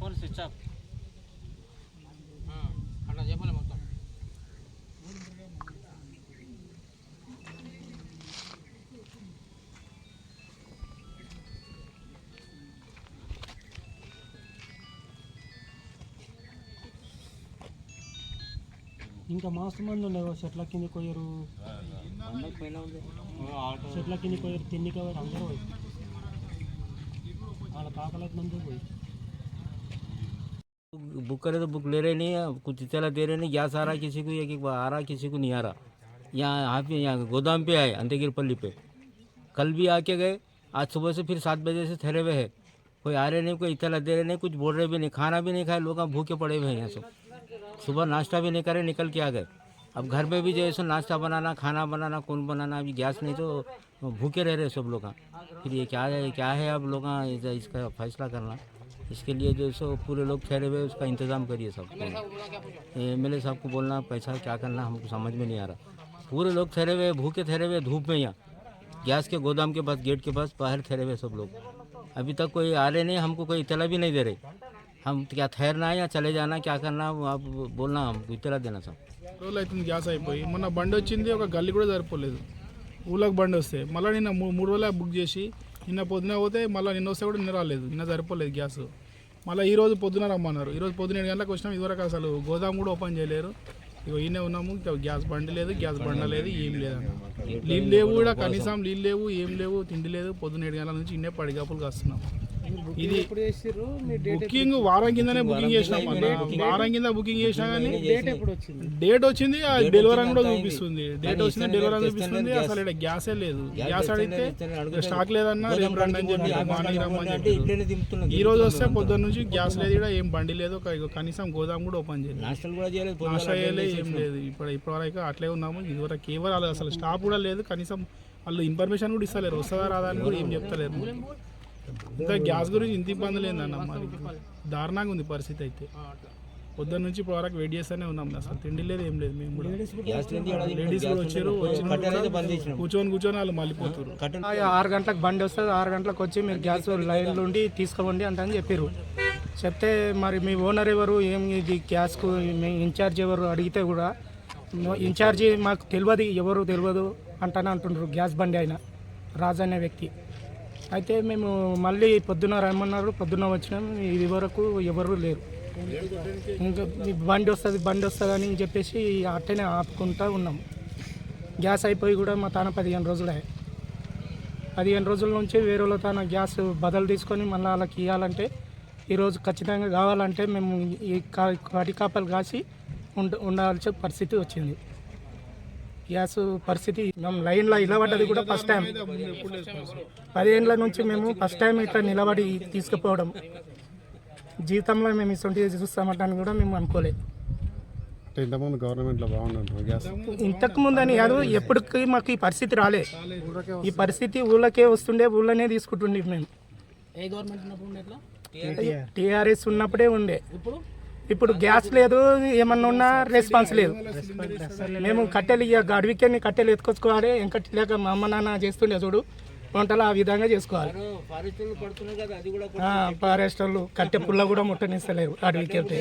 Phone switch off. అట్లా చెప్పలేము. ఇంకా మస్తు మంది ఉండేవా చెట్ల కింద కొయ్యరు చెట్ల కింద కొయ్యరు తిండి కవర్ అందరూ పోయి వాళ్ళ కాకలైతే మంది పోయి बुक करे तो बुक ले रहे नहीं है कुछ चला दे रहे नहीं गैस आ रहा है किसी को एक एक आ रहा है किसी को नहीं आ रहा यहाँ यहाँ पे यहाँ गोदाम पे आए अंधेगिर पल्ली पे कल भी आके गए आज सुबह से फिर सात बजे से ठहरे हुए हैं कोई आ रहे नहीं कोई इतला दे रहे नहीं कुछ बोल रहे भी नहीं खाना भी नहीं खाए लोग अब भूखे पड़े हुए हैं यहाँ सब सुबह नाश्ता भी नहीं करे निकल के आ गए। अब घर में भी जैसे नाश्ता बनाना, खाना बनाना, कौन बनाना, अभी गैस नहीं तो भूखे रह रहे सब लोग। फिर ये क्या है क्या है अब लोग इसका फैसला करना। इसके लिए जो सो पूरे लोग ठहरे हुए उसका इंतज़ाम करिए सब। एम एल ए साहब को बोलना, पैसा क्या करना, हमको समझ में नहीं आ रहा। पूरे लोग ठहरे हुए भूखे ठहरे हुए धूप में यहाँ। गैस के गोदाम के पास, गेट के पास, बाहर ठहरे हुए सब लोग। अभी तक कोई आ रहे नहीं, हमको कोई इतला भी नहीं दे रहे। हम क्या ठहरना है या चले जाना क्या करना आप बोलना हमको इतला देना सब రోజులు అవుతుంది గ్యాస్ అయిపోయి మొన్న బండి వచ్చింది ఒక గల్లీ కూడా సరిపోలేదు ఊళ్ళకి బండి వస్తే మళ్ళీ నిన్న మూ- మూడు రోజులు బుక్ చేసి నిన్న పొద్దున పోతే మళ్ళీ నిన్న వస్తే కూడా నిన్న రాలేదు నిన్న సరిపోలేదు గ్యాస్ మళ్ళీ ఈ రోజు పొద్దున రమ్మన్నారు ఈ రోజు పొద్దున ఏడు గంటలకు వచ్చినాం ఇదివరకు అసలు గోదాం కూడా ఓపెన్ చేయలేరు ఇగో ఈయనే ఉన్నాము ఇంకా గ్యాస్ బండి లేదు గ్యాస్ బండ లేదు ఏం లేదు నీళ్ళు లేవు కూడా కనీసం నీళ్ళు లేవు ఏం లేవు తిండి లేదు పొద్దున ఏడు గంటల నుంచి ఇన్నే పడిగాపులకు వస్తున్నాం ఇది బుకింగ్ వారం కిందనే బుకింగ్ చేసినాం అన్న. వారం కింద బుకింగ్ చేసినా కానీ డేట్ వచ్చింది ఆ డెలివరీ అని కూడా చూపిస్తుంది. డేట్ వచ్చింది డెలివరీ అని చూపిస్తుంది. అసలు ఇక్కడ గ్యాసే లేదు. గ్యాస్ అడిగితే స్టాక్ లేదన్నా రేపు రండి అని చెప్పి మార్నింగ్ రమ్మని ఈ రోజు వస్తే పొద్దున్న నుంచి గ్యాస్ లేదు ఇక్కడ ఏం బండి లేదు కనీసం గోదాం కూడా ఓపెన్ చేయలేదు. నాస్టల్ కూడా చేయలేదు నాశ చేయలేదు ఏం లేదు. ఇప్పుడు ఇప్పటివరకు అట్లే ఉన్నాము. ఇదివరకు ఎవరు రాలేదు అసలు స్టాప్ కూడా లేదు కనీసం వాళ్ళు ఇన్ఫర్మేషన్ కూడా ఇస్తలేరు. వస్తుందా రాదా అని కూడా ఏం చెప్తలేరు. ఇంత గ్యాస్ గురించి ఇంత ఇబ్బంది లేదన్న మరి దారుణంగా ఉంది పరిస్థితి అయితే. పొద్దున్న నుంచి ఇప్పుడు వరకు వెయిట్ చేస్తూనే ఉన్నాం. అసలు తిండి లేదు ఏం లేదు మేము కూడా. లేడీస్ కూడా వచ్చారు వచ్చిన కూర్చొని కూర్చొని వాళ్ళు మళ్ళీపోతారు ఆరు గంటలకు బండి వస్తుంది ఆరు గంటలకు వచ్చి మీరు గ్యాస్ లైన్లో ఉండి తీసుకోండి అంత అని చెప్పారు చెప్తే మరి మీ ఓనర్ ఎవరు ఏం ఇది గ్యాస్కు మీ ఇన్ఛార్జ్ ఎవరు అడిగితే కూడా "నో- ఇన్ఛార్జి మాకు తెలియదు ఎవరు తెలియదు అంటానే అంటుండ్రు గ్యాస్ బండి ఆయన రాజు అనే వ్యక్తి. అయితే మేము మళ్ళీ పొద్దున రమ్మన్నారు పొద్దున వచ్చినాం. ఇది వరకు ఎవరు లేరు. ఇంకా బండి వస్తుంది బండి వస్తుంది అని చెప్పేసి అట్టనే ఆపుకుంటా ఉన్నాం. గ్యాస్ అయిపోయి కూడా మా తాన పదిహేను రోజులే. పదిహేను రోజుల నుంచి వేరే వాళ్ళ తన గ్యాస్ బదులు తీసుకొని మళ్ళీ వాళ్ళకి ఇవ్వాలంటే ఈరోజు ఖచ్చితంగా కావాలంటే మేము ఈ కా- కటి కాపలు కాసి ఉండ ఉండాల్సిన పరిస్థితి వచ్చింది. గ్యాస్ పరిస్థితి మేము లైన్లో నిలబడ్డది కూడా ఫస్ట్ టైం పదిహేనుల నుంచి మేము ఫస్ట్ టైం ఇట్లా నిలబడి తీసుకుపోవడం జీవితంలో మేము ఇటువంటి చూస్తామంటాను కూడా మేము అనుకోలేదు అంటే ఇంతకుముందు గవర్నమెంట్లో గ్యాస్ ఇంతకు ముందని కాదు ఎప్పటికీ మాకు ఈ పరిస్థితి రాలే ఈ పరిస్థితి ఊళ్ళకే వస్తుండే ఊళ్ళనే తీసుకుంటుండే మేము టీఆర్ఎస్ ఉన్నప్పుడే ఉండే ఇప్పుడు ఇప్పుడు గ్యాస్ లేదు ఏమన్నా ఉన్నా రెస్పాన్స్ లేదు. మేము కట్టెలు ఇక అడవికెళ్ళి కట్టెలు ఎత్తుకొచ్చుకోవాలి. ఇంకా లేక మా అమ్మ నాన్న చేస్తుండే చూడు వంటలు ఆ విధంగా చేసుకోవాలి. ఫారెస్టర్లు కట్టె పుల్ల కూడా ముట్టనిస్తలేరు అడవికి వెళ్తే